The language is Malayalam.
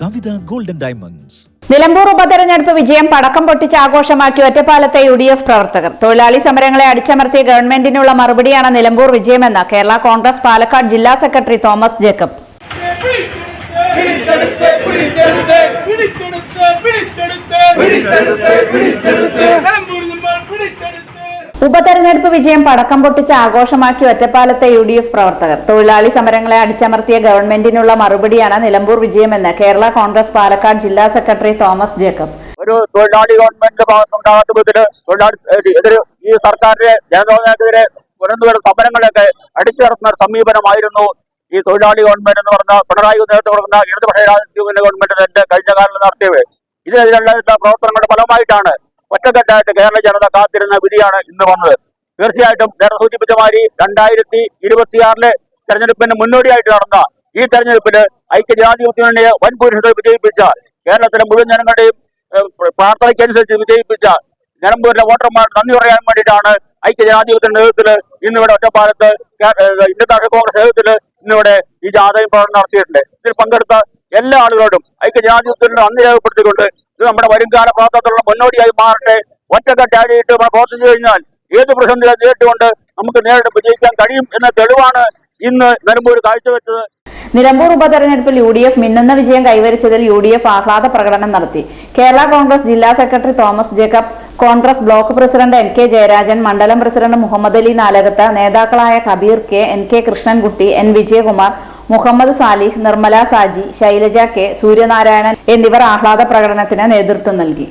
കവിത ഗോൾഡൻ ഡയമണ്ട്സ് നിലമ്പൂർ ഉപതെരഞ്ഞെടുപ്പ് വിജയം പടക്കം പൊട്ടിച്ച് ആഘോഷമാക്കി ഒറ്റപ്പാലത്തെ യു ഡി എഫ് പ്രവർത്തകർ. തൊഴിലാളി സമരങ്ങളെ അടിച്ചമർത്തിയ ഗവൺമെന്റിനുള്ള മറുപടിയാണ് നിലമ്പൂർ വിജയമെന്ന് കേരള കോൺഗ്രസ് പാലക്കാട് ജില്ലാ സെക്രട്ടറി തോമസ് ജേക്കബ്. ഉപതെരഞ്ഞെടുപ്പ് വിജയം പടക്കം പൊട്ടിച്ച് ആഘോഷമാക്കി ഒറ്റപ്പാലത്തെ യു ഡി എഫ് പ്രവർത്തകർ. തൊഴിലാളി സമരങ്ങളെ അടിച്ചമർത്തിയ ഗവൺമെന്റിനുള്ള മറുപടിയാണ് നിലമ്പൂർ വിജയമെന്ന് കേരള കോൺഗ്രസ് പാലക്കാട് ജില്ലാ സെക്രട്ടറി തോമസ് ജേക്കബ്. ഒരു തൊഴിലാളി ഗവൺമെന്റിന്റെ ഭാഗത്തുണ്ടാകാത്ത തൊഴിലാളി ഈ സർക്കാരിന്റെ ജനതോക്കെതിരെ ഉയർന്നുവരുന്ന സമരങ്ങളൊക്കെ അടിച്ചു ഒരു സമീപനമായിരുന്നു ഈ തൊഴിലാളി ഗവൺമെന്റ് എന്ന് പറഞ്ഞ പിണറായി നേതൃത്വം കൊടുക്കുന്ന ഇടതുപക്ഷ ഗവൺമെന്റ് കഴിഞ്ഞ കാലത്ത് നടത്തിയത്. ഇതിനെതിരെയുള്ള പ്രവർത്തനങ്ങളുടെ ഫലമായിട്ടാണ് ഒറ്റക്കെട്ടായിട്ട് കേരള ജനത കാത്തിരുന്ന വിധിയാണ് ഇന്ന് വന്നത്. തീർച്ചയായിട്ടും നേരെ സൂചിപ്പിച്ച മാതിരി രണ്ടായിരത്തി ഇരുപത്തിയാറിലെ തെരഞ്ഞെടുപ്പിന് മുന്നോടിയായിട്ട് നടന്ന ഈ തെരഞ്ഞെടുപ്പിൽ ഐക്യജാതി മുന്നണിയെ വൻ ഭൂരിഷത്തിൽ വിജയിപ്പിച്ച കേരളത്തിലെ മുഴുവൻ ജനങ്ങളുടെയും പ്രാർത്ഥനയ്ക്കനുസരിച്ച് വിജയിപ്പിച്ച നിലമ്പൂരിലെ വോട്ടർമാർ നന്ദി പറയാൻ വേണ്ടിയിട്ടാണ് ഐക്യജനാധിപത്യ നേതൃത്വത്തിൽ ഇന്നിവിടെ ഒറ്റപ്പാലത്ത് ഇന്ത്യൻ നാഷണൽ കോൺഗ്രസ് നേതൃത്വത്തിൽ ഇന്നിവിടെ ഈ ജാഥയും പ്രകടനം നടത്തിയിട്ടുണ്ട്. ഇതിൽ പങ്കെടുത്ത എല്ലാ ആളുകളോടും ഐക്യജനാധിപത്യത്തിന് നന്ദി രേഖപ്പെടുത്തിക്കൊണ്ട് ഇത് നമ്മുടെ വരുംകാല പ്രവർത്തനത്തിലുള്ള മുന്നോടിയായി മാറട്ടെ. ഒറ്റക്കെട്ടാടിയിട്ട് നമ്മൾ പ്രവർത്തിച്ചു കഴിഞ്ഞാൽ ഏത് പ്രതിസന്ധി നേരിട്ടുകൊണ്ട് നമുക്ക് നേരിട്ട് വിജയിക്കാൻ കഴിയും എന്ന തെളിവാണ് ഇന്ന് നിലമ്പൂർ കാഴ്ചവെച്ചത്. നിലമ്പൂർ ഉപതെരഞ്ഞെടുപ്പിൽ യു ഡി എഫ് മിന്നുന്ന വിജയം കൈവരിച്ചതിൽ യു ഡി എഫ് ആഹ്ലാദ പ്രകടനം നടത്തി. കേരള കോൺഗ്രസ് ജില്ലാ secretary Thomas Jacob Congress block president N K Jayarajan മണ്ഡലം പ്രസിഡന്റ് മുഹമ്മദ് അലി നാലകത്ത് നേതാക്കളായ Kabir K N K Krishnankutty N Vijayakumar Muhammad Salih Nirmala Saji Shailaja K Suryanarayanan എന്നിവർ ആഹ്ലാദ പ്രകടനത്തിന് നേതൃത്വം നൽകി.